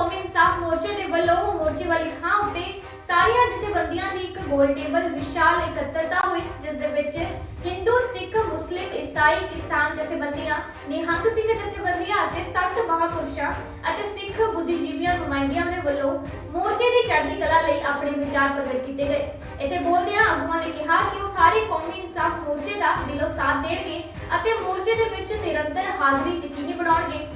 ਕੌਮੀ ਇਨਸਾਫ ਮੋਰਚੇ ਦੇ ਵੱਲੋਂ ਮੋਰਚੇ ਵਾਲੀ ਥਾਂ ਉੱਤੇ ਸਾਰੀਆਂ ਜਥੇਬੰਦੀਆਂ ਦੀ ਇੱਕ ਗੋਲ ਟੇਬਲ ਵਿਸ਼ਾਲ ਇਕੱਤਰਤਾ ਹੋਈ, ਜਿਸ ਦੇ ਵਿੱਚ ਹਿੰਦੂ, ਸਿੱਖ, ਮੁਸਲਿਮ, ਈਸਾਈ, ਕਿਸਾਨ ਜਥੇਬੰਦੀਆਂ, ਨਿਹੰਗ ਸਿੰਘ ਜਥੇਬੰਦੀਆਂ ਅਤੇ ਸੰਤ ਮਹਾਪੁਰਸ਼ਾਂ ਅਤੇ ਸਿੱਖ ਬੁੱਧੀਜੀਵੀਆਂ ਨੁਮਾਇੰਦਿਆਂ ਦੇ ਵੱਲੋਂ ਮੋਰਚੇ ਦੀ ਚੜ੍ਹਦੀ ਕਲਾ ਲਈ ਆਪਣੇ ਵਿਚਾਰ ਪ੍ਰਗਟ ਕੀਤੇ ਗਏ। ਇੱਥੇ ਬੋਲਦਿਆਂ ਆਗੂਆਂ ਨੇ ਕਿਹਾ ਕਿ ਉਹ ਸਾਰੇ ਕੌਮੀ ਇਨਸਾਫ ਮੋਰਚੇ ਦਾ ਦਿਲੋਂ ਸਾਥ ਦੇਣਗੇ ਅਤੇ ਮੋਰਚੇ ਦੇ ਵਿੱਚ ਨਿਰੰਤਰ ਹਾਜ਼ਰੀ ਯਕੀਨੀ ਬਣਾਉਣਗੇ।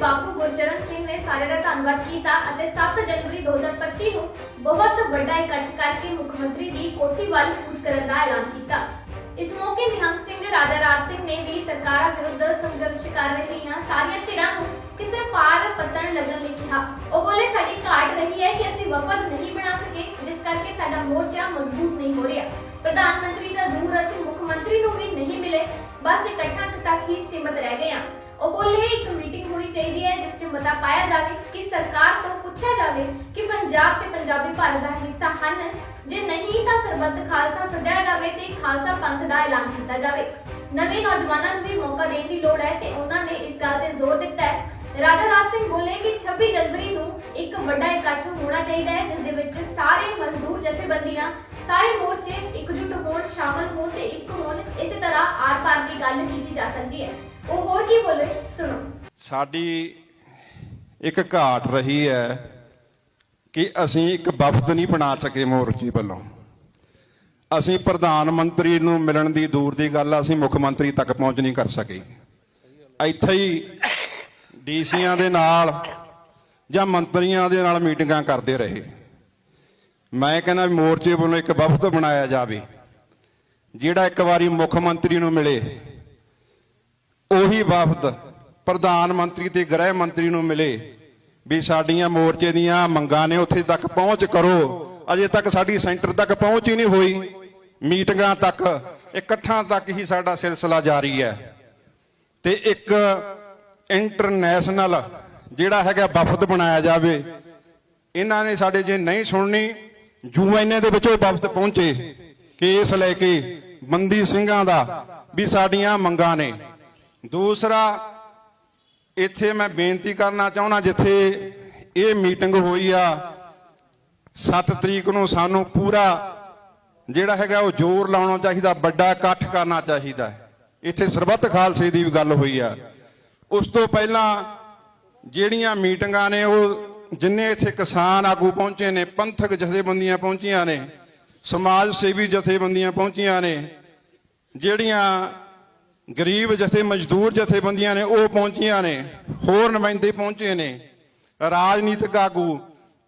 ਬਾਪੂ ਗੁਰਚਰਨ ਸਿੰਘ ਨੇ ਸਾਰਿਆਂ ਦਾ ਧੰਨਵਾਦ ਕੀਤਾ ਅਤੇ 7 ਜਨਵਰੀ 2025 ਨੂੰ ਬਹੁਤ ਵੱਡਾ ਇਕੱਠ ਕਰਕੇ ਮੁੱਖ ਮੰਤਰੀ ਦੀ ਕੋਠੀ ਵੱਲ ਕੂਚ ਕਰਨ ਦਾ ਐਲਾਨ ਕੀਤਾ। ਇਸ ਮੌਕੇ ਨਿਹੰਗ ਸਿੰਘ, ਰਾਜਾ ਰਾਜ ਸਿੰਘ ਨੇ ਵੀ ਸਰਕਾਰਾਂ ਵਿਰੁੱਧ ਸੰਘਰਸ਼ ਕਰ ਰਹੀਆਂ ਸਾਰੀਆਂ ਧਿਰਾਂ ਨੂੰ ਕਿਸੇ ਪਾਰ ਪੱਤਣ ਲੱਗਣ ਲਈ ਕਿਹਾ। ਉਹ ਬੋਲੇ, ਸਾਡੀ ਘਾਟ ਰਹੀ ਹੈ ਕਿ ਅਸੀਂ ਵਫਦ ਨਹੀਂ ਬਣਾ ਸਕੇ, ਜਿਸ ਕਰਕੇ ਸਾਡਾ ਮੋਰਚਾ ਮਜ਼ਬੂਤ ਨਹੀਂ ਹੋ ਰਿਹਾ। ਪ੍ਰਧਾਨ ਮੰਤਰੀ ਦਾ ਦੂਰ ਅਸੀਂ ਮੁੱਖ ਮੰਤਰੀ ਨੂੰ ਵੀ ਨਹੀਂ ਮਿਲੇ, ਬਸ ਇਕੱਠਾ ਤੱਕ ਹੀ ਸੀਮਤ ਰਹਿ ਗਏ ਹਾਂ। ਉਹ ਬੋਲੇ, ਇੱਕ ਮੀਟਿੰਗ ਹੋਣੀ ਚਾਹੀਦੀ ਹੈ, ਜਿਸ 'ਚ ਮਤਾ ਪਾਇਆ ਜਾਵੇ ਕਿ ਸਰਕਾਰ ਤੋਂ ਪੁੱਛਿਆ ਜਾਵੇ ਕਿ ਪੰਜਾਬ ਤੇ ਪੰਜਾਬੀ ਭਾਰਤ ਦਾ ਹਿੱਸਾ ਹਨ। ਜੇ ਨਹੀਂ ਤਾਂ ਸਰਬੱਤ ਖਾਲਸਾ ਸੱਦਿਆ ਜਾਵੇ ਤੇ ਖਾਲਸਾ ਪੰਥ ਦਾ ਐਲਾਨ ਕੀਤਾ ਜਾਵੇ। ਨਵੇਂ ਨੌਜਵਾਨਾਂ ਨੂੰ ਵੀ ਮੌਕਾ ਦੇਣ ਦੀ ਲੋੜ ਹੈ ਤੇ ਉਹਨਾਂ ਨੇ ਇਸ ਗੱਲ ਤੇ ਜ਼ੋਰ ਦਿੱਤਾ ਹੈ। ਰਾਜਾ ਰਾਜ ਸਿੰਘ ਬੋਲੇ ਕਿ 26 ਜਨਵਰੀ ਨੂੰ ਇੱਕ ਵੱਡਾ ਇਕੱਠ ਹੋਣਾ ਚਾਹੀਦਾ ਹੈ, ਜਿਸ ਦੇ ਵਿੱਚ ਸਾਰੇ ਮਜ਼ਦੂਰ ਜਥੇਬੰਦੀਆਂ, ਸਾਰੇ ਮੋਰਚੇ ਇਕਜੁੱਟ ਹੋਣ, ਸ਼ਾਮਲ ਹੋਣ ਤੇ ਇੱਕ ਹੋਣ, ਇਸੇ ਤਰ੍ਹਾਂ ਆਰ-ਪਾਰ ਦੀ ਗੱਲ ਕੀਤੀ ਜਾ ਸਕਦੀ ਹੈ। ਉਹ ਹੋਰ ਕੀ ਬੋਲੇ? ਸੁਣੋ। ਸਾਡੀ ਇੱਕ ਘਾਟ ਰਹੀ ਹੈ ਕਿ ਅਸੀਂ ਇੱਕ ਵਫਦ ਨਹੀਂ ਬਣਾ ਸਕੇ ਮੋਰਚੇ ਵੱਲੋਂ। ਅਸੀਂ ਪ੍ਰਧਾਨ ਮੰਤਰੀ ਨੂੰ ਮਿਲਣ ਦੀ ਦੂਰ ਦੀ ਗੱਲ ਅਸੀਂ ਮੁੱਖ ਮੰਤਰੀ ਤੱਕ ਪਹੁੰਚ ਨਹੀਂ ਕਰ ਸਕੇ। ਇੱਥੇ ਹੀ ਡੀਸੀਆਂ ਦੇ ਨਾਲ ਜਾਂ ਮੰਤਰੀਆਂ ਦੇ ਨਾਲ ਮੀਟਿੰਗਾਂ ਕਰਦੇ ਰਹੇ। ਮੈਂ ਕਹਿੰਦਾ ਵੀ ਮੋਰਚੇ ਵੱਲੋਂ ਇੱਕ ਵਫਦ ਬਣਾਇਆ ਜਾਵੇ, ਜਿਹੜਾ ਇੱਕ ਵਾਰੀ ਮੁੱਖ ਮੰਤਰੀ ਨੂੰ ਮਿਲੇ, ਉਹੀ ਵਫਦ ਪ੍ਰਧਾਨ ਮੰਤਰੀ ਤੇ ਗ੍ਰਹਿ ਮੰਤਰੀ ਨੂੰ ਮਿਲੇ ਵੀ ਸਾਡੀਆਂ ਮੋਰਚੇ ਦੀਆਂ ਮੰਗਾਂ ਨੇ ਉੱਥੇ ਤੱਕ ਪਹੁੰਚ ਕਰੋ। ਅਜੇ ਤੱਕ ਸਾਡੀ ਸੈਂਟਰ ਤੱਕ ਪਹੁੰਚ ਹੀ ਨਹੀਂ ਹੋਈ। ਮੀਟਿੰਗਾਂ ਤੱਕ, ਇਕੱਠਾਂ ਤੱਕ ਹੀ ਸਾਡਾ ਸਿਲਸਿਲਾ ਜਾਰੀ ਹੈ। ਤੇ ਇੱਕ ਇੰਟਰਨੈਸ਼ਨਲ ਜਿਹੜਾ ਹੈਗਾ ਵਫਦ ਬਣਾਇਆ ਜਾਵੇ, ਇਹਨਾਂ ਨੇ ਸਾਡੇ ਜੇ ਨਹੀਂ ਸੁਣਨੀ ਯੂਐਨਏ ਦੇ ਵਿੱਚ ਉਹ ਵਫਦ ਪਹੁੰਚੇ। ਕੇਸ ਲੈ ਕੇ ਬੰਦੀ ਸਿੰਘਾਂ ਦਾ ਵੀ ਸਾਡੀਆਂ ਮੰਗਾਂ ਨੇ। ਦੂਸਰਾ ਇੱਥੇ ਮੈਂ ਬੇਨਤੀ ਕਰਨਾ ਚਾਹੁੰਦਾ ਜਿੱਥੇ ਇਹ ਮੀਟਿੰਗ ਹੋਈ ਆ 7 ਤਰੀਕ ਨੂੰ ਸਾਨੂੰ ਪੂਰਾ ਜਿਹੜਾ ਹੈਗਾ ਉਹ ਜ਼ੋਰ ਲਾਉਣਾ ਚਾਹੀਦਾ, ਵੱਡਾ ਇਕੱਠ ਕਰਨਾ ਚਾਹੀਦਾ। ਇੱਥੇ ਸਰਬੱਤ ਖਾਲਸੇ ਦੀ ਵੀ ਗੱਲ ਹੋਈ ਆ। ਉਸ ਤੋਂ ਪਹਿਲਾਂ ਜਿਹੜੀਆਂ ਮੀਟਿੰਗਾਂ ਨੇ, ਉਹ ਜਿੰਨੇ ਇੱਥੇ ਕਿਸਾਨ ਆਗੂ ਪਹੁੰਚੇ ਨੇ, ਪੰਥਕ ਜਥੇਬੰਦੀਆਂ ਪਹੁੰਚੀਆਂ ਨੇ, ਸਮਾਜ ਸੇਵੀ ਜਥੇਬੰਦੀਆਂ ਪਹੁੰਚੀਆਂ ਨੇ, ਜਿਹੜੀਆਂ ਗਰੀਬ ਜਥੇ ਮਜ਼ਦੂਰ ਜਥੇਬੰਦੀਆਂ ਨੇ, ਉਹ ਪਹੁੰਚੀਆਂ ਨੇ, ਹੋਰ ਨੁਮਾਇੰਦੇ ਪਹੁੰਚੇ ਨੇ। ਰਾਜਨੀਤਿਕ ਆਗੂ,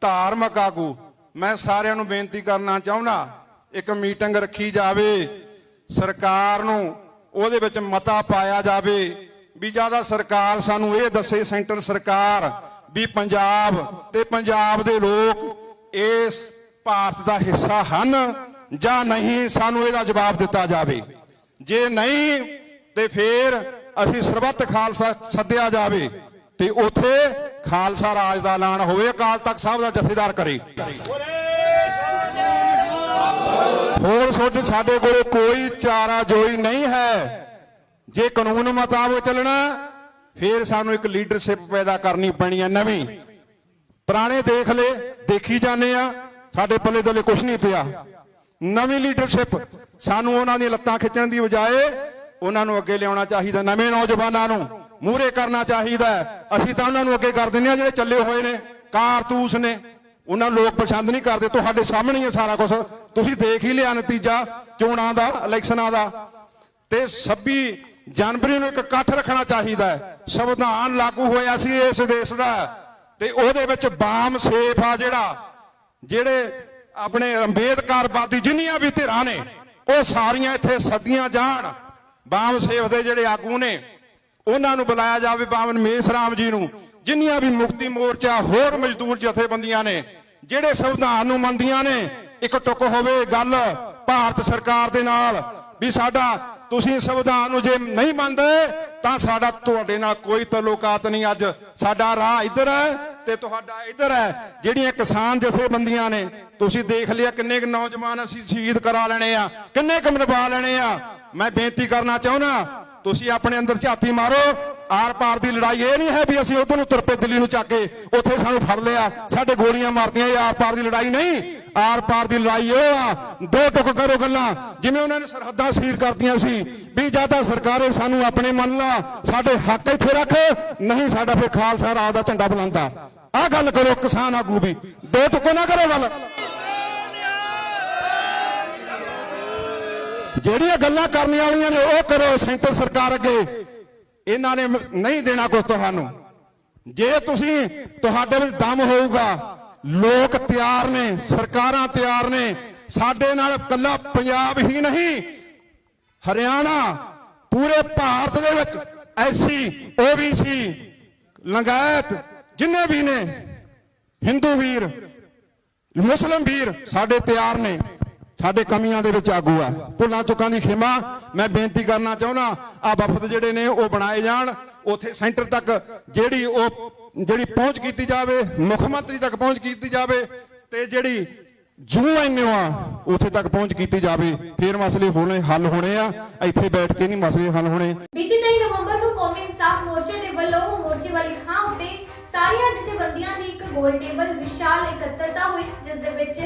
ਧਾਰਮਿਕ ਆਗੂ, ਮੈਂ ਸਾਰਿਆਂ ਨੂੰ ਬੇਨਤੀ ਕਰਨਾ ਚਾਹੁੰਦਾ, ਇੱਕ ਮੀਟਿੰਗ ਰੱਖੀ ਜਾਵੇ, ਸਰਕਾਰ ਨੂੰ ਉਹਦੇ ਵਿੱਚ ਮਤਾ ਪਾਇਆ ਜਾਵੇ, ਵੀ ਜ਼ਿਆਦਾ ਸਰਕਾਰ ਸਾਨੂੰ ਇਹ ਦੱਸੇ ਸੈਂਟਰ ਸਰਕਾਰ ਵੀ ਪੰਜਾਬ ਤੇ ਪੰਜਾਬ ਦੇ ਲੋਕ ਇਸ ਭਾਰਤ ਦਾ ਹਿੱਸਾ ਹਨ ਜਾਂ ਨਹੀਂ, ਸਾਨੂੰ ਇਹਦਾ ਜਵਾਬ ਦਿੱਤਾ ਜਾਵੇ। ਜੇ ਨਹੀਂ ਤੇ ਫਿਰ ਅਸੀਂ ਸਰਬੱਤ ਖਾਲਸਾ ਸੱਦਿਆ ਜਾਵੇ ਤੇ ਉਥੇ ਖਾਲਸਾ ਰਾਜ ਦਾ ਐਲਾਨ ਹੋਵੇ, ਅਕਾਲ ਤਖਤ ਸਾਹਿਬ ਦਾ ਜਥੇਦਾਰ ਕਰੇ। ਹੋਰ ਸੋਚ ਸਾਡੇ ਕੋਲ ਕੋਈ ਚਾਰਾ ਜੋਈ ਨਹੀਂ ਹੈ। ਜੇ ਕਾਨੂੰਨ ਮੁਤਾਬਕ ਚੱਲਣਾ, ਫਿਰ ਸਾਨੂੰ ਇੱਕ ਲੀਡਰਸ਼ਿਪ ਪੈਦਾ ਕਰਨੀ ਪੈਣੀ ਹੈ ਨਵੀਂ। ਪੁਰਾਣੇ ਦੇਖ ਲੈ, ਦੇਖੀ ਜਾਂਦੇ ਆ, ਸਾਡੇ ਪੱਲੇ ਦੁੱਲੇ ਕੁਝ ਨਹੀਂ ਪਿਆ। ਨਵੀਂ ਲੀਡਰਸ਼ਿਪ ਸਾਨੂੰ ਉਹਨਾਂ ਦੀਆਂ ਲੱਤਾਂ ਖਿੱਚਣ ਦੀ ਬਜਾਏ ਉਹਨਾਂ ਨੂੰ ਅੱਗੇ ਲਿਆਉਣਾ ਚਾਹੀਦਾ, ਨਵੇਂ ਨੌਜਵਾਨਾਂ ਨੂੰ ਮੂਹਰੇ ਕਰਨਾ ਚਾਹੀਦਾ ਅਸੀਂ ਤਾਂ ਉਹਨਾਂ ਨੂੰ ਅੱਗੇ ਕਰ ਦਿੰਦੇ ਆ ਜਿਹੜੇ ਚੱਲੇ ਹੋਏ ਨੇ, ਕਾਰਤੂਸ ਨੇ। ਉਹਨਾਂ ਨੂੰ ਲੋਕ ਪਸੰਦ ਨਹੀਂ ਕਰਦੇ। ਤੁਹਾਡੇ ਸਾਹਮਣੇ ਹੀ ਸਾਰਾ ਕੁਝ ਤੁਸੀਂ ਦੇਖ ਹੀ ਲਿਆ ਨਤੀਜਾ ਚੋਣਾਂ ਦਾ, ਇਲੈਕਸ਼ਨਾਂ ਦਾ। ਤੇ 26 ਜਨਵਰੀ ਨੂੰ ਇੱਕ ਇਕੱਠ ਰੱਖਣਾ ਚਾਹੀਦਾ ਹੈ। ਸੰਵਿਧਾਨ ਲਾਗੂ ਹੋਇਆ ਸੀ ਇਸ ਦੇਸ਼ ਦਾ। ਤੇ ਉਹਦੇ ਵਿੱਚ ਬਾਮ ਸੇਫ ਆ ਜਿਹੜਾ, ਜਿਹੜੇ ਆਪਣੇ ਅੰਬੇਦਕਰਵਾਦੀ ਜਿੰਨੀਆਂ ਵੀ ਧਿਰਾਂ ਨੇ, ਉਹ ਸਾਰੀਆਂ ਇੱਥੇ ਸੱਦੀਆਂ ਜਾਣ। ਬਾਮ ਸੇਫ ਦੇ ਜਿਹੜੇ ਆਗੂ ਨੇ, ਉਹਨਾਂ ਨੂੰ ਬੁਲਾਇਆ ਜਾਵੇ ਬਾਵਨ ਮੇਸ ਜੀ ਨੂੰ। ਜਿੰਨੀਆਂ ਵੀ ਮੁਕਤੀ ਮੋਰਚਾ ਹੋਰ ਮਜ਼ਦੂਰ ਜਥੇਬੰਦੀਆਂ ਨੇ, ਜਿਹੜੇ ਸੰਵਿਧਾਨ ਨੂੰ ਮੰਨਦੀਆਂ ਨੇ, ਇੱਕ ਟੁੱਕ ਹੋਵੇ ਗੱਲ ਭਾਰਤ ਸਰਕਾਰ ਦੇ ਨਾਲ ਵੀ ਸਾਡਾ ਤੁਸੀਂ ਸੰਵਿਧਾਨ ਨੂੰ ਜੇ ਨਹੀਂ ਮੰਨਦੇ, ਤਾਂ ਸਾਡਾ ਤੁਹਾਡੇ ਨਾਲ ਕੋਈ ਤਲੁਕਾਤ ਨਹੀਂ ਅੱਜ। ਸਾਡਾ ਰਾਹ ਇੱਧਰ ਹੈ ਤੇ ਤੁਹਾਡਾ ਇੱਧਰ ਹੈ। ਜਿਹੜੀਆਂ ਕਿਸਾਨ ਜਥੇਬੰਦੀਆਂ ਨੇ, ਤੁਸੀਂ ਦੇਖ ਲਿਆ ਕਿੰਨੇ ਕੁ ਨੌਜਵਾਨ ਅਸੀਂ ਸ਼ਹੀਦ ਕਰਾ ਲੈਣੇ ਆ, ਕਿੰਨੇ ਕੁ ਮਰਵਾ ਲੈਣੇ ਆ। ਮੈਂ ਬੇਨਤੀ ਕਰਨਾ ਚਾਹੁੰਦਾ, ਤੁਸੀਂ ਆਪਣੇ ਅੰਦਰ ਝਾਤੀ ਮਾਰੋ। ਆਰ ਪਾਰ ਦੀ ਲੜਾਈ ਇਹ ਨਹੀਂ ਹੈ ਵੀ ਅਸੀਂ ਉਧਰ ਨੂੰ ਤੁਰਪੇ ਦਿੱਲੀ ਨੂੰ ਚੱਕ ਕੇ ਉੱਥੇ ਸਾਨੂੰ ਫੜ ਲਿਆ। ਸਾਡੇ ਗੋਲੀਆਂ ਮਾਰਦੀਆਂ, ਇਹ ਆਰ ਪਾਰ ਦੀ ਲੜਾਈ ਨਹੀਂ। ਆਰ ਪਾਰ ਦੀ ਲੜਾਈ ਉਹ ਆ, ਦੋ ਟੁਕ ਕਰੋ ਗੱਲਾਂ। ਜਿਵੇਂ ਉਹਨਾਂ ਨੇ ਸਰਹੱਦਾਂ ਸੀਲ ਕਰਦੀਆਂ ਸੀ, ਵੀ ਜਾਂ ਤਾਂ ਸਰਕਾਰੇ ਸਾਨੂੰ ਆਪਣੇ ਮੰਨ ਲਾ ਸਾਡੇ ਹੱਕ ਇੱਥੇ ਰੱਖ, ਨਹੀਂ ਸਾਡਾ ਫਿਰ ਖਾਲਸਾ ਰਾਜ ਦਾ ਝੰਡਾ ਬੁਲੰਦਾ ਆਹ ਗੱਲ ਕਰੋ ਕਿਸਾਨ ਆਗੂ ਵੀ ਦੋ ਟੁਕੋ ਨਾ ਕਰੋ ਗੱਲ। ਜਿਹੜੀਆਂ ਗੱਲਾਂ ਕਰਨ ਵਾਲੀਆਂ ਨੇ ਉਹ ਕਰੋ ਸੈਂਟਰ ਸਰਕਾਰ ਅੱਗੇ। ਇਹਨਾਂ ਨੇ ਨਹੀਂ ਦੇਣਾ ਕੁਝ ਤੁਹਾਨੂੰ। ਜੇ ਤੁਸੀਂ ਤੁਹਾਡੇ ਵਿੱਚ ਦਮ ਹੋਊਗਾ, ਲੋਕ ਤਿਆਰ ਨੇ, ਸਰਕਾਰਾਂ ਤਿਆਰ ਨੇ, ਸਾਡੇ ਨਾਲ ਕੱਲਾ ਪੰਜਾਬ ਹੀ ਨਹੀਂ, ਹਰਿਆਣਾ ਪੂਰੇ ਭਾਰਤ ਦੇ ਵਿੱਚ ਐਸੀ ਓਬੀਸੀ, ਲੰਗਾਇਤ ਜਿੰਨੇ ਵੀ ਨੇ, ਹਿੰਦੂ ਵੀਰ, ਮੁਸਲਮ ਵੀਰ ਸਾਡੇ ਤਿਆਰ ਨੇ। ਸਾਡੇ ਕਮੀਆਂ ਦੇ ਵਿੱਚ ਆਗੂ ਆ। ਭੁੱਲਾਂ ਚੁੱਕਾਂ ਦੀ ਖਿਮਾ। ਮੈਂ ਬੇਨਤੀ ਕਰਨਾ ਚਾਹੁੰਦਾ, ਆ ਵਫਦ ਜਿਹੜੇ ਨੇ, ਉਹ ਬਣਾਏ ਜਾਣ। ਉਥੇ ਸੈਂਟਰ ਤੱਕ ਜਿਹੜੀ ਉਹ, ਜਿਹੜੀ ਪਹੁੰਚ ਕੀਤੀ ਜਾਵੇ, ਮੁੱਖ ਮੰਤਰੀ ਤੱਕ ਪਹੁੰਚ ਕੀਤੀ ਜਾਵੇ ਤੇ ਜਿਹੜੀ ਜੂ ਐਨਓ ਆ, ਉਥੇ ਤੱਕ ਪਹੁੰਚ ਕੀਤੀ ਜਾਵੇ। ਫਿਰ ਮਸਲੇ ਹੋਣੇ, ਹੱਲ ਹੋਣੇ ਆ। ਇੱਥੇ ਬੈਠ ਕੇ ਨਹੀਂ ਮਸਲੇ ਹੱਲ ਹੋਣੇ। ਬੀਤੀ 23 ਨਵੰਬਰ ਨੂੰ ਕੌਮੀ ਇਨਸਾਫ ਮੋਰਚੇ ਦੇ ਵੱਲੋਂ ਮੋਰਚੇ ਵਾਲੀ ਥਾਂ ਉੱਤੇ ਸਾਰੀਆਂ ਜਥੇਬੰਦੀਆਂ ਦੀ ਇੱਕ ਗੋਲ ਟੇਬਲ ਵਿਸ਼ਾਲ ਇਕੱਤਰਤਾ ਹੋਈ, ਜਿਸ ਦੇ ਵਿੱਚ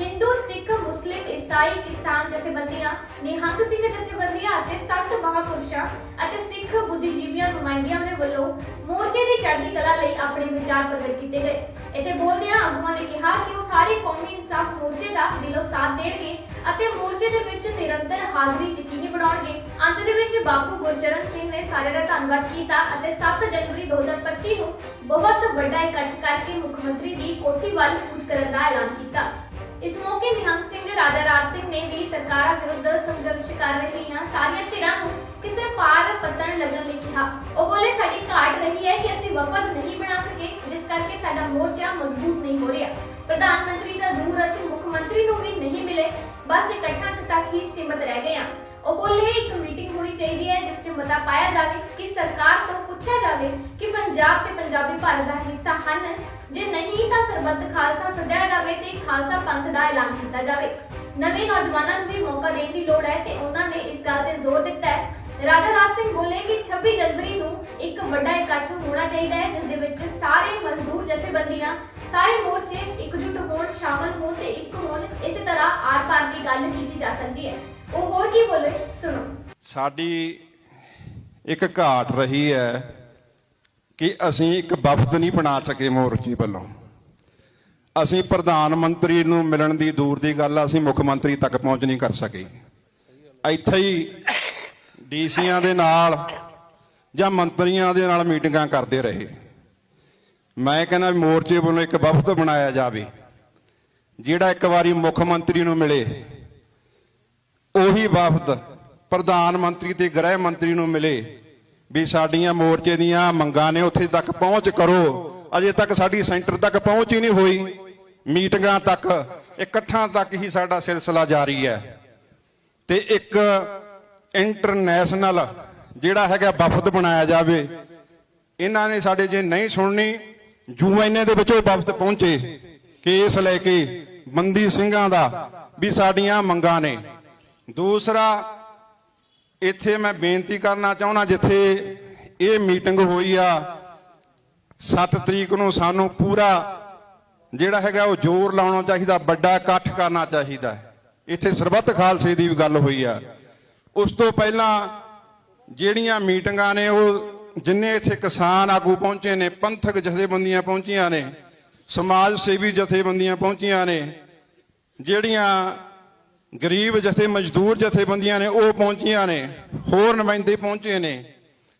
ਹਿੰਦੂ, ਸਿੱਖ, ਮੁਸਲਿਮ, ਈਸਾਈ, ਕਿਸਾਨ ਜਥੇਬੰਦੀਆਂ, ਨਿਹੰਗ ਸਿੰਘ ਜਥੇਬੰਦੀਆਂ ਅਤੇ ਸੰਤ ਮਹਾਪੁਰਸ਼ਾਂ ਅਤੇ ਸਿੱਖ ਬੁੱਧੀਜੀਵੀਆਂ ਨੁਮਾਇੰਦਿਆਂ ਦੇ ਵੱਲੋਂ ਮੋਰਚੇ ਦੀ ਚੜ੍ਹਦੀ ਕਲਾ ਲਈ ਆਪਣੇ ਵਿਚਾਰ ਪ੍ਰਗਟ ਕੀਤੇ ਗਏ। ਇੱਥੇ ਬੋਲਦਿਆਂ ਆਗੂਆਂ ਨੇ ਕਿਹਾ ਕਿ ਉਹ ਸਾਰੇ ਕੌਮੀ ਇਨਸਾਫ ਮੋਰਚੇ ਦਾ ਦਿਲੋਂ ਸਾਥ ਦੇਣਗੇ ਅਤੇ ਮੋਰਚੇ ਦੇ ਵਿੱਚ ਨਿਰੰਤਰ ਹਾਜ਼ਰੀ ਯਕੀਨੀ ਬਣਾਉਣਗੇ। ਅੰਤ ਦੇ ਵਿੱਚ ਬਾਪੂ ਗੁਰਚਰਨ ਸਿੰਘ ਨੇ ਸਾਰਿਆਂ ਦਾ ਧੰਨਵਾਦ ਕੀਤਾ ਅਤੇ 7 ਜਨਵਰੀ 2025 ਨੂੰ ਬਹੁਤ ਵੱਡਾ ਇਕੱਠ ਕਰਕੇ ਮੁੱਖ ਮੰਤਰੀ ਦੀ ਕੋਠੀ ਵੱਲ ਕੂਚ ਕਰਨ ਦਾ ਐਲਾਨ ਕੀਤਾ। ਇਸ ਮੌਕੇ ਨਿਹੰਗ ਸਿੰਘ, ਰਾਜਾ ਰਾਜ ਸਿੰਘ ਨੇ ਵੀ ਸਰਕਾਰਾਂ ਵਿਰੁੱਧ ਸੰਘਰਸ਼ ਕਰ ਰਹੀਆਂ ਸਾਰੀਆਂ ਧਿਰਾਂ ਨੂੰ ਕਿਸੇ ਪਾਰ ਪੱਤਣ ਲੱਗਣ ਲਈ ਕਿਹਾ। ਉਹ ਬੋਲੇ, ਸਾਡੀ ਘਾਟ ਰਹੀ ਹੈ ਕਿ ਅਸੀਂ ਵਫਦ ਨਹੀਂ ਬਣਾ ਸਕੇ, ਜਿਸ ਕਰਕੇ ਸਾਡਾ ਮੋਰਚਾ ਮਜ਼ਬੂਤ ਨਹੀਂ ਹੋ ਰਿਹਾ। ਪ੍ਰਧਾਨ ਮੰਤਰੀ ਦਾ ਦੂਰ ਅਸੀਂ ਮੁੱਖ ਮੰਤਰੀ ਨੂੰ ਵੀ ਨਹੀਂ ਮਿਲੇ, ਬਸ ਇਕੱਠਾਂ ਤੱਕ ਹੀ ਸੀਮਤ ਰਹਿ ਗਏ ਹਾਂ। ਉਹ ਬੋਲੇ ਇੱਕ ਮੀਟਿੰਗ ਹੋਣੀ ਚਾਹੀਦੀ ਹੈ, ਜਿਸ 'ਚ ਮਤਾ ਪਾਇਆ ਜਾਵੇ ਕਿ ਸਰਕਾਰ ਤੋਂ ਪੁੱਛਿਆ ਜਾਵੇ ਕਿ ਪੰਜਾਬ ਤੇ ਪੰਜਾਬੀ ਭਾਰਤ ਦਾ ਹਿੱਸਾ ਹਨ। ਜੇ ਨਹੀਂ ਤਾਂ ਸਰਬੱਤ ਖਾਲਸਾ ਸੱਦਿਆ ਜਾਵੇ ਤੇ ਖਾਲਸਾ ਪੰਥ ਦਾ ਐਲਾਨ ਕੀਤਾ ਜਾਵੇ। ਨਵੇਂ ਨੌਜਵਾਨਾਂ ਨੂੰ ਵੀ ਮੌਕਾ ਦੇਣ ਦੀ ਲੋੜ ਹੈ ਤੇ ਉਹਨਾਂ ਨੇ ਇਸ ਗੱਲ ਤੇ ਜ਼ੋਰ ਦਿੱਤਾ ਹੈ। ਰਾਜਾ ਰਾਜ ਸਿੰਘ ਬੋਲੇ ਕਿ 26 ਜਨਵਰੀ ਨੂੰ ਇੱਕ ਵੱਡਾ ਇਕੱਠ ਹੋਣਾ ਚਾਹੀਦਾ ਹੈ, ਜਿਸ ਦੇ ਵਿੱਚ ਸਾਰੇ ਮਜ਼ਦੂਰ ਜਥੇਬੰਦੀਆਂ, ਸਾਰੇ ਮੋਰਚੇ ਇਕਜੁੱਟ ਹੋਣ, ਸ਼ਾਮਲ ਹੋਣ ਤੇ ਇੱਕ ਹੋਣ, ਇਸੇ ਤਰ੍ਹਾਂ ਆਰ-ਪਾਰ ਦੀ ਗੱਲ ਕੀਤੀ ਜਾ ਸਕਦੀ ਹੈ। ਉਹ ਹੋਰ ਕੀ ਬੋਲੇ? ਸੁਣੋ। ਸਾਡੀ ਇੱਕ ਘਾਟ ਰਹੀ ਹੈ ਕਿ ਅਸੀਂ ਇੱਕ ਵਫਦ ਨਹੀਂ ਬਣਾ ਸਕੇ ਮੋਰਚੇ ਵੱਲੋਂ। ਅਸੀਂ ਪ੍ਰਧਾਨ ਮੰਤਰੀ ਨੂੰ ਮਿਲਣ ਦੀ ਦੂਰ ਦੀ ਗੱਲ ਅਸੀਂ ਮੁੱਖ ਮੰਤਰੀ ਤੱਕ ਪਹੁੰਚ ਨਹੀਂ ਕਰ ਸਕੇ। ਇੱਥੇ ਹੀ ਡੀਸੀਆਂ ਦੇ ਨਾਲ ਜਾਂ ਮੰਤਰੀਆਂ ਦੇ ਨਾਲ ਮੀਟਿੰਗਾਂ ਕਰਦੇ ਰਹੇ। ਮੈਂ ਕਹਿੰਦਾ ਮੋਰਚੇ ਵੱਲੋਂ ਇੱਕ ਵਫਦ ਬਣਾਇਆ ਜਾਵੇ, ਜਿਹੜਾ ਇੱਕ ਵਾਰੀ ਮੁੱਖ ਮੰਤਰੀ ਨੂੰ ਮਿਲੇ। ਉਹੀ ਵਫਦ ਪ੍ਰਧਾਨ ਮੰਤਰੀ ਤੇ ਗ੍ਰਹਿ ਮੰਤਰੀ ਨੂੰ ਮਿਲੇ ਵੀ ਸਾਡੀਆਂ ਮੋਰਚੇ ਦੀਆਂ ਮੰਗਾਂ ਨੇ ਉੱਥੇ ਤੱਕ ਪਹੁੰਚ ਕਰੋ। ਅਜੇ ਤੱਕ ਸਾਡੀ ਸੈਂਟਰ ਤੱਕ ਪਹੁੰਚ ਹੀ ਨਹੀਂ ਹੋਈ। ਮੀਟਿੰਗਾਂ ਤੱਕ, ਇਕੱਠਾਂ ਤੱਕ ਹੀ ਸਾਡਾ ਸਿਲਸਿਲਾ ਜਾਰੀ ਹੈ। ਤੇ ਇੱਕ ਇੰਟਰਨੈਸ਼ਨਲ ਜਿਹੜਾ ਹੈਗਾ ਵਫਦ ਬਣਾਇਆ ਜਾਵੇ, ਇਹਨਾਂ ਨੇ ਸਾਡੇ ਜੇ ਨਹੀਂ ਸੁਣਨੀ ਯੂਐਨਏ ਦੇ ਵਿੱਚ ਉਹ ਵਫਦ ਪਹੁੰਚੇ। ਕੇਸ ਲੈ ਕੇ ਬੰਦੀ ਸਿੰਘਾਂ ਦਾ ਵੀ ਸਾਡੀਆਂ ਮੰਗਾਂ ਨੇ। ਦੂਸਰਾ, ਇੱਥੇ ਮੈਂ ਬੇਨਤੀ ਕਰਨਾ ਚਾਹੁੰਦਾ ਜਿੱਥੇ ਇਹ ਮੀਟਿੰਗ ਹੋਈ ਆ 7 ਤਰੀਕ ਨੂੰ ਸਾਨੂੰ ਪੂਰਾ ਜਿਹੜਾ ਹੈਗਾ ਉਹ ਜ਼ੋਰ ਲਾਉਣਾ ਚਾਹੀਦਾ, ਵੱਡਾ ਇਕੱਠ ਕਰਨਾ ਚਾਹੀਦਾ। ਇੱਥੇ ਸਰਬੱਤ ਖਾਲਸੇ ਦੀ ਵੀ ਗੱਲ ਹੋਈ ਆ। ਉਸ ਤੋਂ ਪਹਿਲਾਂ ਜਿਹੜੀਆਂ ਮੀਟਿੰਗਾਂ ਨੇ ਉਹ ਜਿੰਨੇ ਇੱਥੇ ਕਿਸਾਨ ਆਗੂ ਪਹੁੰਚੇ ਨੇ, ਪੰਥਕ ਜਥੇਬੰਦੀਆਂ ਪਹੁੰਚੀਆਂ ਨੇ, ਸਮਾਜ ਸੇਵੀ ਜਥੇਬੰਦੀਆਂ ਪਹੁੰਚੀਆਂ ਨੇ, ਜਿਹੜੀਆਂ ਗਰੀਬ ਜਥੇ ਮਜ਼ਦੂਰ ਜਥੇਬੰਦੀਆਂ ਨੇ, ਉਹ ਪਹੁੰਚੀਆਂ ਨੇ, ਹੋਰ ਨੁਮਾਇੰਦੇ ਪਹੁੰਚੇ ਨੇ।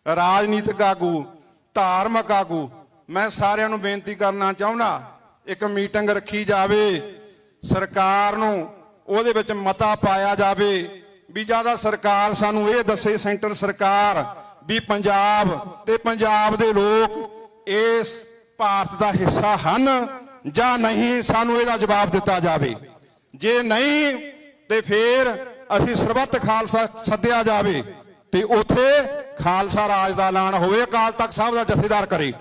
ਰਾਜਨੀਤਿਕ ਆਗੂ, ਧਾਰਮਿਕ ਆਗੂ, ਮੈਂ ਸਾਰਿਆਂ ਨੂੰ ਬੇਨਤੀ ਕਰਨਾ ਚਾਹੁੰਦਾ, ਇੱਕ ਮੀਟਿੰਗ ਰੱਖੀ ਜਾਵੇ, ਸਰਕਾਰ ਨੂੰ ਉਹਦੇ ਵਿੱਚ ਮਤਾ ਪਾਇਆ ਜਾਵੇ, ਵੀ ਜ਼ਿਆਦਾ ਸਰਕਾਰ ਸਾਨੂੰ ਇਹ ਦੱਸੇ, ਸੈਂਟਰ ਸਰਕਾਰ, ਵੀ ਪੰਜਾਬ ਤੇ ਪੰਜਾਬ ਦੇ ਲੋਕ ਇਸ ਭਾਰਤ ਦਾ ਹਿੱਸਾ ਹਨ ਜਾਂ ਨਹੀਂ, ਸਾਨੂੰ ਇਹਦਾ ਜਵਾਬ ਦਿੱਤਾ ਜਾਵੇ। ਜੇ ਨਹੀਂ ਤੇ ਫਿਰ ਅਸੀਂ ਸਰਬੱਤ ਖਾਲਸਾ ਸੱਦਿਆ ਜਾਵੇ ਤੇ ਉੱਥੇ ਖਾਲਸਾ ਰਾਜ ਦਾ ਐਲਾਨ ਹੋਵੇ, ਅਕਾਲ ਤਖਤ ਸਾਹਿਬ ਦਾ ਜਥੇਦਾਰ ਕਰੇ।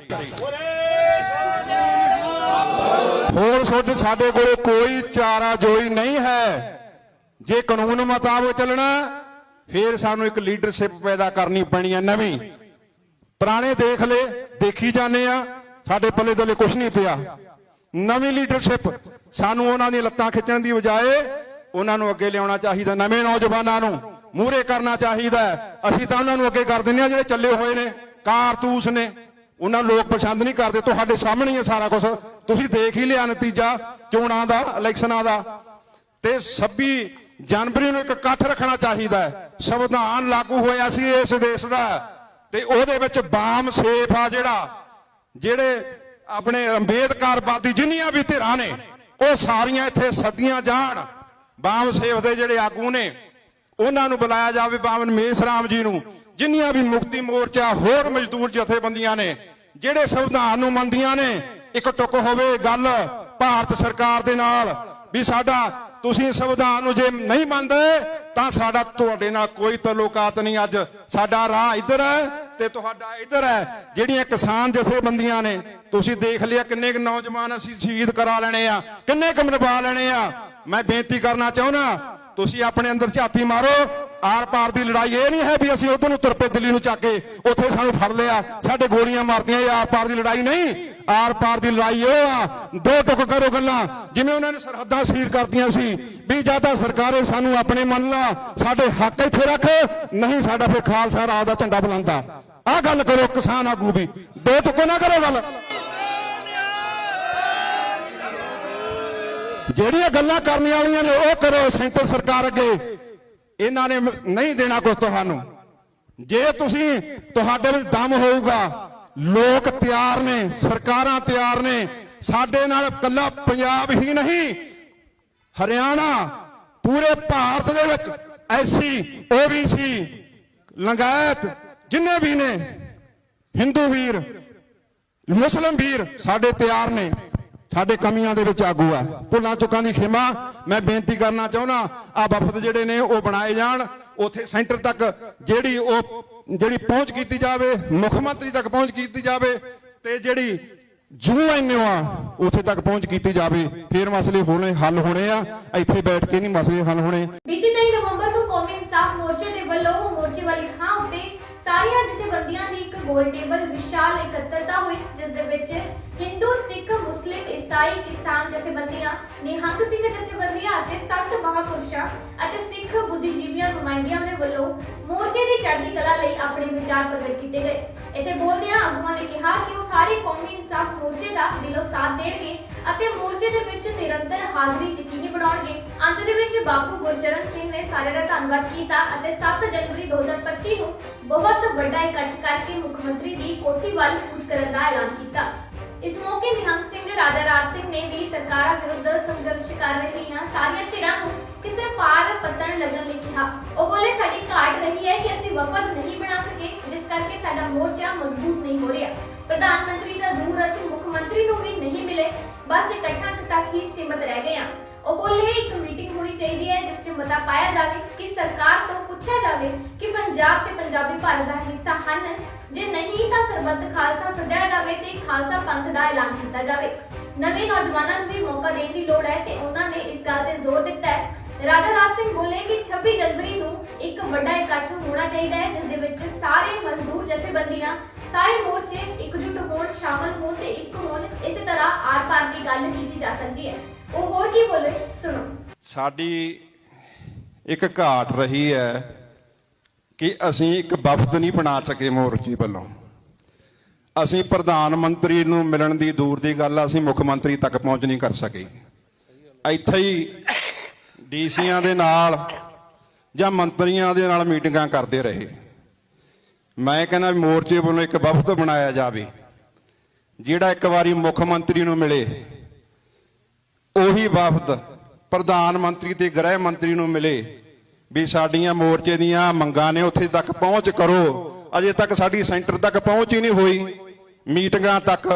ਹੋਰ ਤੁਹਾਡੇ ਸਾਡੇ ਕੋਲ ਕੋਈ ਚਾਰਾ ਜੋਈ ਨਹੀਂ ਹੈ। ਜੇ ਕਾਨੂੰਨ ਮੁਤਾਬਕ ਚੱਲਣਾ, ਫਿਰ ਸਾਨੂੰ ਇੱਕ ਲੀਡਰਸ਼ਿਪ ਪੈਦਾ ਕਰਨੀ ਪੈਣੀ ਹੈ ਨਵੀਂ। ਪੁਰਾਣੇ ਦੇਖ ਲੈ, ਦੇਖੀ ਜਾਂਦੇ ਆ ਸਾਡੇ ਪੱਲੇ ਤੋਂ ਕੁਝ ਨਹੀਂ ਪਿਆ। ਨਵੀਂ ਲੀਡਰਸ਼ਿਪ ਸਾਨੂੰ ਉਹਨਾਂ ਦੀਆਂ ਲੱਤਾਂ ਖਿੱਚਣ ਦੀ ਬਜਾਏ ਉਹਨਾਂ ਨੂੰ ਅੱਗੇ ਲਿਆਉਣਾ ਚਾਹੀਦਾ, ਨਵੇਂ ਨੌਜਵਾਨਾਂ ਨੂੰ ਮੂਹਰੇ ਕਰਨਾ ਚਾਹੀਦਾ ਅਸੀਂ ਤਾਂ ਉਹਨਾਂ ਨੂੰ ਅੱਗੇ ਕਰ ਦਿੰਦੇ ਆ ਜਿਹੜੇ ਚੱਲੇ ਹੋਏ ਨੇ, ਕਾਰਤੂਸ ਨੇ। ਉਹਨਾਂ ਨੂੰ ਲੋਕ ਪਸੰਦ ਨਹੀਂ ਕਰਦੇ, ਤੁਹਾਡੇ ਸਾਹਮਣੇ ਹੀ ਹੈ ਸਾਰਾ ਕੁਝ ਤੁਸੀਂ ਦੇਖ ਹੀ ਲਿਆ ਨਤੀਜਾ ਚੋਣਾਂ ਦਾ, ਇਲੈਕਸ਼ਨਾਂ ਦਾ। ਤੇ 26 ਜਨਵਰੀ ਨੂੰ ਇੱਕ ਇਕੱਠ ਰੱਖਣਾ ਚਾਹੀਦਾ ਹੈ। ਸੰਵਿਧਾਨ ਲਾਗੂ ਹੋਇਆ ਸੀ ਇਸ ਦੇਸ਼ ਦਾ। ਤੇ ਉਹਦੇ ਵਿੱਚ ਬਾਮ ਸੇਫ ਆ ਜਿਹੜਾ, ਜਿਹੜੇ ਆਪਣੇ ਅੰਬੇਦਕਰਵਾਦੀ ਜਿੰਨੀਆਂ ਵੀ ਧਿਰਾਂ ਨੇ, ਉਹ ਸਾਰੀਆਂ ਇੱਥੇ ਸੱਦੀਆਂ ਜਾਣ। ਬਾਮ ਸੇਫ ਦੇ ਜਿਹੜੇ ਆਗੂ ਨੇ, ਉਹਨਾਂ ਨੂੰ ਬੁਲਾਇਆ ਜਾਵੇ ਬਾਮਨ ਮੇਸ ਜੀ ਨੂੰ। ਜਿੰਨੀਆਂ ਵੀ ਮੁਕਤੀ ਮੋਰਚਾ ਹੋਰ ਮਜ਼ਦੂਰ ਜਥੇਬੰਦੀਆਂ ਨੇ, ਜਿਹੜੇ ਸੰਵਿਧਾਨ ਨੂੰ ਮੰਨਦੀਆਂ ਨੇ, ਇੱਕ ਟੁੱਕ ਹੋਵੇ ਗੱਲ ਭਾਰਤ ਸਰਕਾਰ ਦੇ ਨਾਲ ਵੀ ਸਾਡਾ ਤੁਸੀਂ ਸੰਵਿਧਾਨ ਨੂੰ ਜੇ ਨਹੀਂ ਮੰਨਦੇ, ਤਾਂ ਸਾਡਾ ਤੁਹਾਡੇ ਨਾਲ ਕੋਈ ਤਲੁਕਾਤ ਨਹੀਂ ਅੱਜ। ਸਾਡਾ ਰਾਹ ਇੱਧਰ ਹੈ ਤੇ ਤੁਹਾਡਾ ਇੱਧਰ ਹੈ। ਜਿਹੜੀਆਂ ਕਿਸਾਨ ਜਥੇਬੰਦੀਆਂ ਨੇ, ਤੁਸੀਂ ਦੇਖ ਲਿਆ ਕਿੰਨੇ ਕੁ ਨੌਜਵਾਨ ਅਸੀਂ ਸ਼ਹੀਦ ਕਰਾ ਲੈਣੇ ਆ, ਕਿੰਨੇ ਕੁ ਮਰਵਾ ਲੈਣੇ ਆ। ਮੈਂ ਬੇਨਤੀ ਕਰਨਾ ਚਾਹੁੰਦਾ, ਤੁਸੀਂ ਆਪਣੇ ਅੰਦਰ ਝਾਤੀ ਮਾਰੋ। ਆਰ ਪਾਰ ਦੀ ਲੜਾਈ ਇਹ ਨਹੀਂ ਹੈ ਵੀ ਅਸੀਂ ਉਧਰ ਨੂੰ ਤੁਰ ਦਿੱਲੀ ਨੂੰ ਚੱਕ ਕੇ ਉੱਥੇ ਸਾਨੂੰ ਫੜ ਲਿਆ, ਸਾਡੇ ਗੋਲੀਆਂ ਮਾਰਦੀਆਂ, ਇਹ ਆਰ ਪਾਰ ਦੀ ਲੜਾਈ ਨਹੀਂ। ਆਰ ਪਾਰ ਦੀ ਲੜਾਈ ਇਹ ਆ, ਦੋ ਟੁਕ ਕਰੋ ਗੱਲਾਂ, ਜਿਵੇਂ ਉਹਨਾਂ ਨੇ ਸਰਹੱਦਾਂ ਸੀਲ ਕਰਦੀਆਂ ਸੀ, ਵੀ ਜਾਂ ਤਾਂ ਸਰਕਾਰੇ ਸਾਨੂੰ ਆਪਣੇ ਮੰਨ ਲਾ ਸਾਡੇ ਹੱਕ ਇੱਥੇ ਰੱਖ, ਨਹੀਂ ਸਾਡਾ ਫਿਰ ਖਾਲਸਾ ਰਾਜ ਦਾ ਝੰਡਾ ਬੁਲੰਦਾ ਆਹ ਗੱਲ ਕਰੋ ਕਿਸਾਨ ਆਗੂ ਵੀ, ਦੋ ਟੁਕੋ ਨਾ ਕਰੋ ਗੱਲ। ਜਿਹੜੀਆਂ ਗੱਲਾਂ ਕਰਨ ਵਾਲੀਆਂ ਨੇ ਉਹ ਕਰੋ ਸੈਂਟਰ ਸਰਕਾਰ ਅੱਗੇ। ਇਹਨਾਂ ਨੇ ਨਹੀਂ ਦੇਣਾ ਕੁਝ ਤੁਹਾਨੂੰ। ਜੇ ਤੁਸੀਂ ਤੁਹਾਡੇ ਵਿੱਚ ਦਮ ਹੋਊਗਾ, ਲੋਕ ਤਿਆਰ ਨੇ, ਸਰਕਾਰਾਂ ਤਿਆਰ ਨੇ, ਸਾਡੇ ਨਾਲ ਕੱਲਾ ਪੰਜਾਬ ਹੀ ਨਹੀਂ, ਹਰਿਆਣਾ ਪੂਰੇ ਭਾਰਤ ਦੇ ਵਿੱਚ ਐਸੀ ਓਬੀਸੀ, ਲੰਗਾਇਤ ਜਿੰਨੇ ਵੀ ਨੇ, ਹਿੰਦੂ ਵੀਰ, ਮੁਸਲਮ ਵੀਰ ਸਾਡੇ ਤਿਆਰ ਨੇ। ਸਾਡੇ ਕਮੀਆਂ ਦੇ ਵਿੱਚ ਆਗੂ ਆ। ਭੁੱਲਾਂ ਚੁੱਕਾਂ ਦੀ ਖਿਮਾ, ਮੈਂ ਬੇਨਤੀ ਕਰਨਾ ਚਾਹੁੰਦਾ ਆ ਵਫਦ ਜਿਹੜੇ ਨੇ, ਉਹ ਬਣਾਏ ਜਾਣ। ਉਥੇ ਸੈਂਟਰ ਤੱਕ ਜਿਹੜੀ ਉਹ, ਜਿਹੜੀ ਪਹੁੰਚ ਕੀਤੀ ਜਾਵੇ, ਮੁੱਖ ਮੰਤਰੀ ਤੱਕ ਪਹੁੰਚ ਕੀਤੀ ਜਾਵੇ ਤੇ ਜਿਹੜੀ ਜੂ ਐਨਓ ਆ, ਉਥੇ ਤੱਕ ਪਹੁੰਚ ਕੀਤੀ ਜਾਵੇ। ਫਿਰ ਮਸਲੇ ਹੋਣੇ, ਹੱਲ ਹੋਣੇ ਆ। ਇੱਥੇ ਬੈਠ ਕੇ ਨਹੀਂ ਮਸਲੇ ਹੱਲ ਹੋਣੇ। ਬੀਤੀ 23 ਨਵੰਬਰ ਨੂੰ ਕੌਮੀ ਇਨਸਾਫ ਮੋਰਚੇ ਦੇ ਵੱਲੋਂ ਮੋਰਚੇ ਵਾਲੀ ਥਾਂ ਉੱਤੇ ਸਾਰੀਆਂ ਜਥੇਬੰਦੀਆਂ ਦੀ ਇੱਕ ਗੋਲ ਟੇਬਲ ਵਿਸ਼ਾਲ ਇਕੱਤਰਤਾ ਹੋਈ, ਜਿਸ ਦੇ ਵਿੱਚ ਹਿੰਦੂ, ਸਿੱਖ, ਮੁਸਲਿਮ, ਈਸਾਈ, ਕਿਸਾਨ ਜਥੇਬੰਦੀਆਂ, ਨਿਹੰਗ ਸਿੰਘ ਜਥੇਬੰਦੀਆਂ ਅਤੇ ਸੰਤ ਮਹਾਪੁਰਸ਼ਾਂ ਅਤੇ ਸਿੱਖ ਬੁੱਧੀਜੀਵੀਆਂ ਨੁਮਾਇੰਦਿਆਂ ਦੇ ਵੱਲੋਂ ਮੋਰਚੇ ਦੀ ਚੜ੍ਹਦੀ ਕਲਾ ਲਈ ਆਪਣੇ ਵਿਚਾਰ ਪ੍ਰਗਟ ਕੀਤੇ ਗਏ। ਇੱਥੇ ਬੋਲਦਿਆਂ ਆਗੂਆਂ ਨੇ ਕਿਹਾ ਕਿ ਉਹ ਸਾਰੇ ਕੌਮੀ ਇਨਸਾਫ ਮੋਰਚੇ ਦਾ ਦਿਲੋਂ ਸਾਥ ਦੇਣਗੇ ਅਤੇ ਮੋਰਚੇ ਦੇ ਵਿੱਚ ਨਿਰੰਤਰ ਹਾਜ਼ਰੀ ਯਕੀਨੀ ਬਣਾਉਣਗੇ। ਅੰਤ ਦੇ ਵਿੱਚ ਬਾਪੂ ਗੁਰਚਰਨ ਸਿੰਘ ਨੇ ਸਾਰਿਆਂ ਦਾ ਧੰਨਵਾਦ ਕੀਤਾ ਅਤੇ 7 ਜਨਵਰੀ 2025 ਨੂੰ ਬਹੁਤ ਵੱਡਾ ਇਕੱਠ ਕਰਕੇ ਮੁੱਖ ਮੰਤਰੀ ਦੀ ਕੋਠੀ ਵੱਲ ਕੂਚ ਕਰਨ ਦਾ ਐਲਾਨ ਕੀਤਾ। ਇਸ ਮੌਕੇ ਨਿਹੰਗ ਸਿੰਘ, ਰਾਜਾ ਰਾਜ ਸਿੰਘ ਨੇ ਵੀ ਸਰਕਾਰਾਂ ਵਿਰੁੱਧ ਸੰਘਰਸ਼ ਕਰ ਰਹੀਆਂ ਸਾਰੀਆਂ ਧਿਰਾਂ ਨੂੰ ਕਿਸੇ ਪਾਰ ਪਤਣ ਲੱਗਣ ਲਈ ਕਿਹਾ। ਉਹ ਬੋਲੇ, ਸਾਡੀ ਘਾਟ ਰਹੀ ਹੈ ਕਿ ਅਸੀਂ ਵਫਦ ਨਹੀਂ ਬਣਾ ਸਕੇ, ਜਿਸ ਕਰਕੇ ਸਾਡਾ ਮੋਰਚਾ ਮਜ਼ਬੂਤ ਨਹੀਂ ਹੋ ਰਿਹਾ। ਪ੍ਰਧਾਨ ਮੰਤਰੀ ਦਾ ਦੂਰ ਅਸੀਂ ਮੁੱਖ ਮੰਤਰੀ ਨੂੰ ਵੀ ਨਹੀਂ ਮਿਲੇ। ਬਸ ਇਕੱਠਾਂ ਤੱਕ ਹੀ ਸੀਮਤ ਰਹਿ ਗਏ ਹਾਂ। ਉਹ ਬੋਲੇ ਇੱਕ ਮੀਟਿੰਗ ਹੋਣੀ ਚਾਹੀਦੀ ਹੈ, ਜਿਸ 'ਚ ਮਤਾ ਪਾਇਆ ਜਾਵੇ ਕਿ ਸਰਕਾਰ ਤੋਂ ਪੁੱਛਿਆ ਜਾਵੇ ਕਿ ਪੰਜਾਬ ਤੇ ਪੰਜਾਬੀ ਭਾਰਤ ਦਾ ਹਿੱਸਾ ਹਨ। ਜੇ ਨਹੀਂ ਤਾਂ ਸਰਬੱਤ ਖਾਲਸਾ ਸੱਦਿਆ ਜਾਵੇ ਤੇ ਖਾਲਸਾ ਪੰਥ ਦਾ ਐਲਾਨ ਕੀਤਾ ਜਾਵੇ। ਨਵੇਂ ਨੌਜਵਾਨਾਂ ਨੂੰ ਵੀ ਮੌਕਾ ਦੇਣ ਦੀ ਲੋੜ ਹੈ ਤੇ ਉਹਨਾਂ ਨੇ ਇਸ ਗੱਲ ਤੇ ਜ਼ੋਰ ਦਿੱਤਾ ਹੈ। ਰਾਜਾ ਰਾਜ ਸਿੰਘ ਬੋਲੇ ਕਿ 26 ਜਨਵਰੀ ਨੂੰ ਇੱਕ ਵੱਡਾ ਇਕੱਠ ਹੋਣਾ ਚਾਹੀਦਾ ਹੈ, ਜਿਸ ਦੇ ਵਿੱਚ ਸਾਰੇ ਮਜ਼ਦੂਰ, ਜਥੇਬੰਦੀਆਂ, ਸਾਰੇ ਮੋਰਚੇ ਇਕਜੁੱਟ ਹੋਣ ਇਸੇ ਤਰ੍ਹਾਂ ਆਰ-ਪਾਰ ਦੀ ਗੱਲ ਕੀਤੀ ਜਾ ਸਕਦੀ ਹੈ। ਉਹ ਹੋਰ ਕੀ ਬੋਲੇ? ਸੁਣੋ। ਸਾਡੀ ਇੱਕ ਘਾਟ ਰਹੀ ਹੈ ਕਿ ਅਸੀਂ ਇੱਕ ਵਫਦ ਨਹੀਂ ਬਣਾ ਸਕੇ ਮੋਰਚੇ ਵੱਲੋਂ। ਅਸੀਂ ਪ੍ਰਧਾਨ ਮੰਤਰੀ ਨੂੰ ਮਿਲਣ ਦੀ ਦੂਰ ਦੀ ਗੱਲ ਅਸੀਂ ਮੁੱਖ ਮੰਤਰੀ ਤੱਕ ਪਹੁੰਚ ਨਹੀਂ ਕਰ ਸਕੇ। ਇੱਥੇ ਹੀ ਡੀਸੀਆਂ ਦੇ ਨਾਲ ਜਾਂ ਮੰਤਰੀਆਂ ਦੇ ਨਾਲ ਮੀਟਿੰਗਾਂ ਕਰਦੇ ਰਹੇ। ਮੈਂ ਕਹਿੰਦਾ ਵੀ ਮੋਰਚੇ ਵੱਲੋਂ ਇੱਕ ਵਫਦ ਬਣਾਇਆ ਜਾਵੇ। ਜਿਹੜਾ ਇੱਕ ਵਾਰੀ ਮੁੱਖ ਮੰਤਰੀ ਨੂੰ ਮਿਲੇ, ਉਹੀ ਵਫਦ ਪ੍ਰਧਾਨ ਮੰਤਰੀ ਤੇ ਗ੍ਰਹਿ ਮੰਤਰੀ ਨੂੰ ਮਿਲੇ ਵੀ ਸਾਡੀਆਂ ਮੋਰਚੇ ਦੀਆਂ ਮੰਗਾਂ ਨੇ ਉੱਥੇ ਤੱਕ ਪਹੁੰਚ ਕਰੋ। ਅਜੇ ਤੱਕ ਸਾਡੀ ਸੈਂਟਰ ਤੱਕ ਪਹੁੰਚ ਹੀ ਨਹੀਂ ਹੋਈ। ਮੀਟਿੰਗਾਂ ਤੱਕ,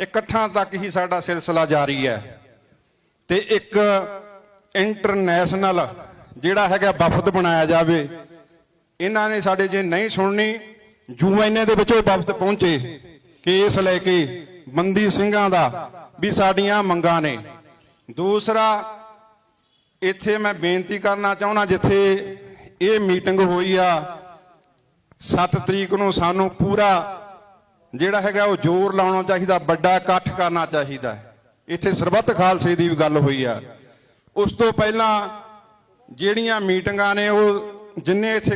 ਇਕੱਠਾਂ ਤੱਕ ਹੀ ਸਾਡਾ ਸਿਲਸਿਲਾ ਜਾਰੀ ਹੈ। ਤੇ ਇੱਕ ਇੰਟਰਨੈਸ਼ਨਲ ਜਿਹੜਾ ਹੈਗਾ ਵਫਦ ਬਣਾਇਆ ਜਾਵੇ, ਇਹਨਾਂ ਨੇ ਸਾਡੇ ਜੇ ਨਹੀਂ ਸੁਣਨੀ ਯੂਐਨਏ ਦੇ ਵਿੱਚ ਉਹ ਵਫਦ ਪਹੁੰਚੇ। ਕੇਸ ਲੈ ਕੇ ਬੰਦੀ ਸਿੰਘਾਂ ਦਾ ਵੀ ਸਾਡੀਆਂ ਮੰਗਾਂ ਨੇ। ਦੂਸਰਾ, ਇੱਥੇ ਮੈਂ ਬੇਨਤੀ ਕਰਨਾ ਚਾਹੁੰਦਾ ਜਿੱਥੇ ਇਹ ਮੀਟਿੰਗ ਹੋਈ ਆ 7 ਤਰੀਕ ਨੂੰ ਸਾਨੂੰ ਪੂਰਾ ਜਿਹੜਾ ਹੈਗਾ ਉਹ ਜ਼ੋਰ ਲਾਉਣਾ ਚਾਹੀਦਾ, ਵੱਡਾ ਇਕੱਠ ਕਰਨਾ ਚਾਹੀਦਾ। ਇੱਥੇ ਸਰਬੱਤ ਖਾਲਸੇ ਦੀ ਵੀ ਗੱਲ ਹੋਈ ਆ। ਉਸ ਤੋਂ ਪਹਿਲਾਂ ਜਿਹੜੀਆਂ ਮੀਟਿੰਗਾਂ ਨੇ ਉਹ ਜਿੰਨੇ ਇੱਥੇ